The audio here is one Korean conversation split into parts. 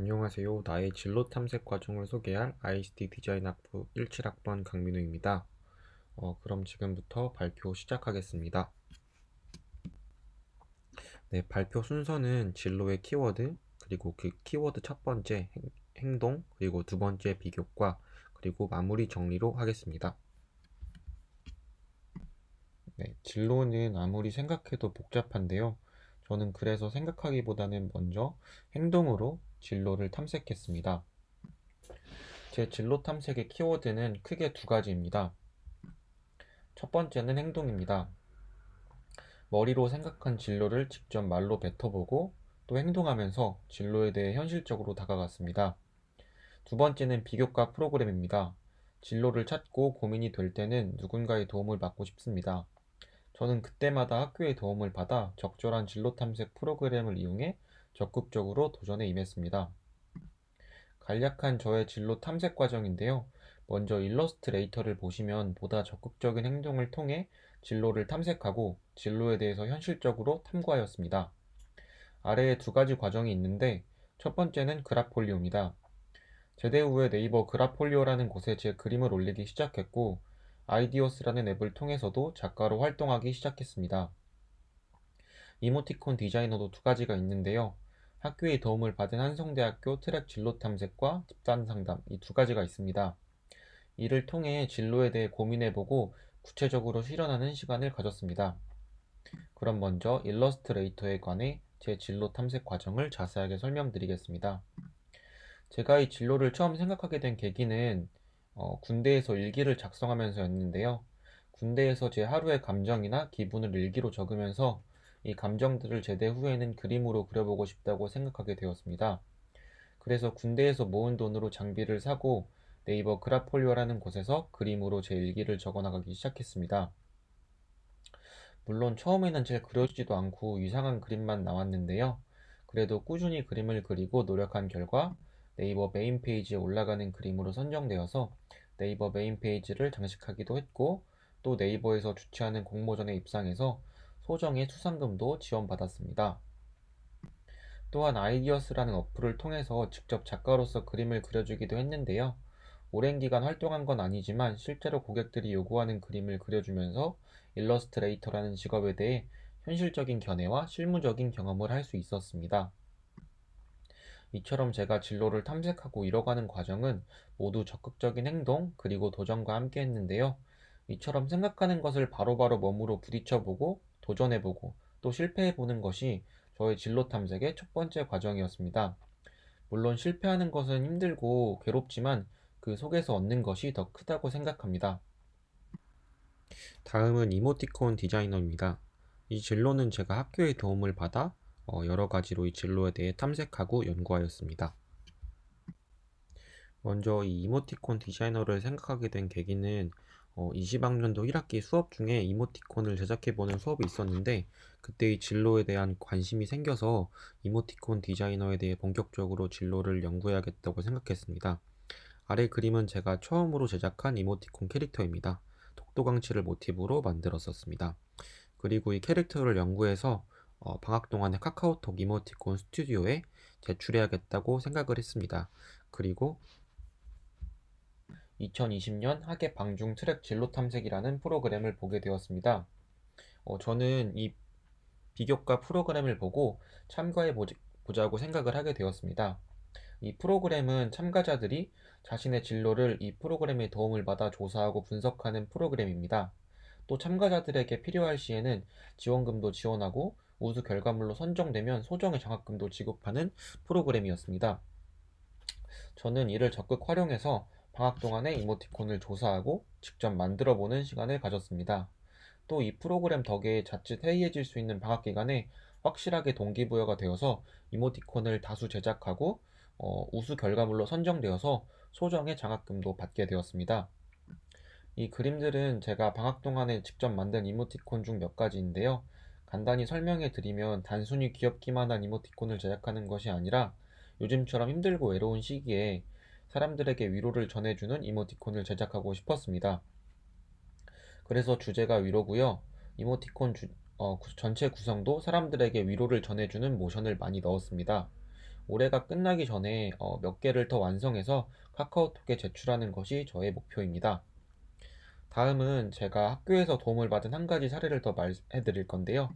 안녕하세요. 나의 진로 탐색 과정을 소개할 ICT 디자인 학부 17학번 강민우입니다. 어, 그럼 지금부터 발표 시작하겠습니다. 네, 발표 순서는 진로의 키워드, 그리고 그 키워드 첫 번째 행, 행동, 그리고 두 번째 비교과, 그리고 마무리 정리로 하겠습니다. 네, 진로는 아무리 생각해도 복잡한데요. 저는 그래서 생각하기보다는 먼저 행동으로 진로를 탐색했습니다. 제 진로 탐색의 키워드는 크게 두 가지입니다. 첫 번째는 행동입니다. 머리로 생각한 진로를 직접 말로 뱉어보고 또 행동하면서 진로에 대해 현실적으로 다가갔습니다. 두 번째는 비교과 프로그램입니다. 진로를 찾고 고민이 될 때는 누군가의 도움을 받고 싶습니다. 저는 그때마다 학교의 도움을 받아 적절한 진로 탐색 프로그램을 이용해 적극적으로 도전에 임했습니다. 간략한 저의 진로 탐색 과정인데요. 먼저 일러스트레이터를 보시면 보다 적극적인 행동을 통해 진로를 탐색하고 진로에 대해서 현실적으로 탐구하였습니다. 아래에 두 가지 과정이 있는데 첫 번째는 그라폴리오입니다. 제대 후에 네이버 그라폴리오라는 곳에 제 그림을 올리기 시작했고 아이디어스라는 앱을 통해서도 작가로 활동하기 시작했습니다. 이모티콘 디자이너도 두 가지가 있는데요. 학교의 도움을 받은 한성대학교 트랙 진로 탐색과 집단 상담 이 두 가지가 있습니다. 이를 통해 진로에 대해 고민해보고 구체적으로 실현하는 시간을 가졌습니다. 그럼 먼저 일러스트레이터에 관해 제 진로 탐색 과정을 자세하게 설명드리겠습니다. 제가 이 진로를 처음 생각하게 된 계기는 어, 군대에서 일기를 작성하면서였는데요. 군대에서 제 하루의 감정이나 기분을 일기로 적으면서 이 감정들을 제대 후에는 그림으로 그려보고 싶다고 생각하게 되었습니다. 그래서 군대에서 모은 돈으로 장비를 사고 네이버 그라폴리오라는 곳에서 그림으로 제 일기를 적어나가기 시작했습니다. 물론 처음에는 잘 그려지지도 않고 이상한 그림만 나왔는데요. 그래도 꾸준히 그림을 그리고 노력한 결과 네이버 메인 페이지에 올라가는 그림으로 선정되어서 네이버 메인 페이지를 장식하기도 했고 또 네이버에서 주최하는 공모전에 입상해서 소정의 수상금도 지원받았습니다. 또한 아이디어스라는 어플을 통해서 직접 작가로서 그림을 그려주기도 했는데요. 오랜 기간 활동한 건 아니지만 실제로 고객들이 요구하는 그림을 그려주면서 일러스트레이터라는 직업에 대해 현실적인 견해와 실무적인 경험을 할 수 있었습니다. 이처럼 제가 진로를 탐색하고 이뤄가는 과정은 모두 적극적인 행동 그리고 도전과 함께 했는데요. 이처럼 생각하는 것을 바로바로 몸으로 부딪혀보고 도전해보고 또 실패해보는 것이 저의 진로 탐색의 첫 번째 과정이었습니다. 물론 실패하는 것은 힘들고 괴롭지만 그 속에서 얻는 것이 더 크다고 생각합니다. 다음은 이모티콘 디자이너입니다. 이 진로는 제가 학교의 도움을 받아 어, 여러 가지로 이 진로에 대해 탐색하고 연구하였습니다. 먼저 이 이모티콘 디자이너를 생각하게 된 계기는 어, 20학년도 1학기 수업 중에 이모티콘을 제작해보는 수업이 있었는데 그때 이 진로에 대한 관심이 생겨서 이모티콘 디자이너에 대해 본격적으로 진로를 연구해야겠다고 생각했습니다. 아래 그림은 제가 처음으로 제작한 이모티콘 캐릭터입니다. 독도강치를 모티브로 만들었었습니다. 그리고 이 캐릭터를 연구해서 어, 방학 동안에 카카오톡 이모티콘 스튜디오에 제출해야겠다고 생각을 했습니다. 그리고 2020년 학예 방중 트랙 진로 탐색이라는 프로그램을 보게 되었습니다. 어, 저는 이 비교과 프로그램을 보고 참가해 보자고 생각을 하게 되었습니다. 이 프로그램은 참가자들이 자신의 진로를 이 프로그램의 도움을 받아 조사하고 분석하는 프로그램입니다. 또 참가자들에게 필요할 시에는 지원금도 지원하고 우수 결과물로 선정되면 소정의 장학금도 지급하는 프로그램이었습니다. 저는 이를 적극 활용해서 방학 동안에 이모티콘을 조사하고 직접 만들어 보는 시간을 가졌습니다. 또 이 프로그램 덕에 자칫 해이해질 수 있는 방학 기간에 확실하게 동기부여가 되어서 이모티콘을 다수 제작하고 어, 우수 결과물로 선정되어서 소정의 장학금도 받게 되었습니다. 이 그림들은 제가 방학 동안에 직접 만든 이모티콘 중 몇 가지인데요. 간단히 설명해 드리면 단순히 귀엽기만 한 이모티콘을 제작하는 것이 아니라 요즘처럼 힘들고 외로운 시기에 사람들에게 위로를 전해주는 이모티콘을 제작하고 싶었습니다. 그래서 주제가 위로고요. 이모티콘 주, 어, 전체 구성도 사람들에게 위로를 전해주는 모션을 많이 넣었습니다. 올해가 끝나기 전에 어, 몇 개를 더 완성해서 카카오톡에 제출하는 것이 저의 목표입니다. 다음은 제가 학교에서 도움을 받은 한 가지 사례를 더 말해 드릴 건데요.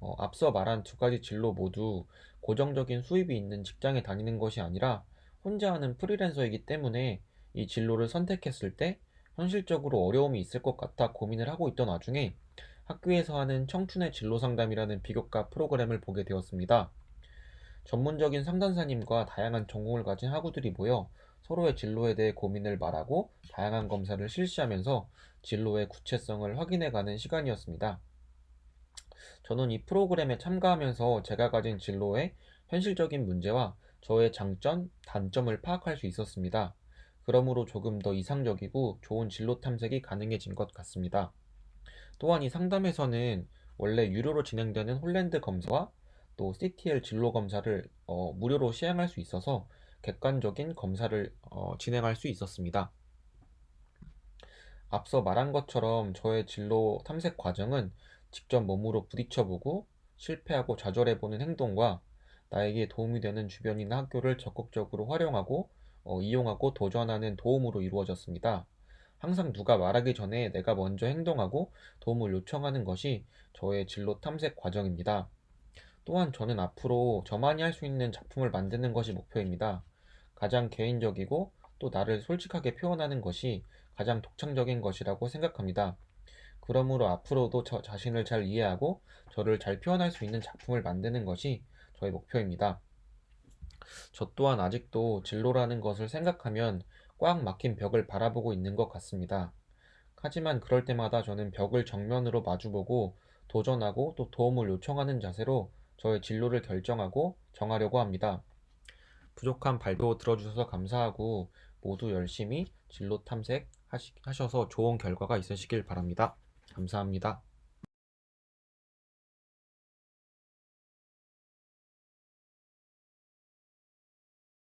어, 앞서 말한 두 가지 진로 모두 고정적인 수입이 있는 직장에 다니는 것이 아니라 혼자 하는 프리랜서이기 때문에 이 진로를 선택했을 때 현실적으로 어려움이 있을 것 같아 고민을 하고 있던 와중에 학교에서 하는 청춘의 진로 상담이라는 비교과 프로그램을 보게 되었습니다. 전문적인 상담사님과 다양한 전공을 가진 학우들이 모여 서로의 진로에 대해 고민을 말하고 다양한 검사를 실시하면서 진로의 구체성을 확인해가는 시간이었습니다. 저는 이 프로그램에 참가하면서 제가 가진 진로의 현실적인 문제와 저의 장점, 단점을 파악할 수 있었습니다. 그러므로 조금 더 이상적이고 좋은 진로 탐색이 가능해진 것 같습니다. 또한 이 상담에서는 원래 유료로 진행되는 홀랜드 검사와 또 CTL 진로 검사를 어, 무료로 시행할 수 있어서 객관적인 검사를 어, 진행할 수 있었습니다. 앞서 말한 것처럼 저의 진로 탐색 과정은 직접 몸으로 부딪혀보고 실패하고 좌절해보는 행동과 나에게 도움이 되는 주변이나 학교를 적극적으로 활용하고 어, 이용하고 도전하는 도움으로 이루어졌습니다. 항상 누가 말하기 전에 내가 먼저 행동하고 도움을 요청하는 것이 저의 진로 탐색 과정입니다. 또한 저는 앞으로 저만이 할 수 있는 작품을 만드는 것이 목표입니다. 가장 개인적이고 또 나를 솔직하게 표현하는 것이 가장 독창적인 것이라고 생각합니다. 그러므로 앞으로도 저 자신을 잘 이해하고 저를 잘 표현할 수 있는 작품을 만드는 것이 저의 목표입니다. 저 또한 아직도 진로라는 것을 생각하면 꽉 막힌 벽을 바라보고 있는 것 같습니다. 하지만 그럴 때마다 저는 벽을 정면으로 마주보고 도전하고 또 도움을 요청하는 자세로 저의 진로를 결정하고 정하려고 합니다. 부족한 발표 들어주셔서 감사하고 모두 열심히 진로 탐색 하셔서 좋은 결과가 있으시길 바랍니다. 감사합니다.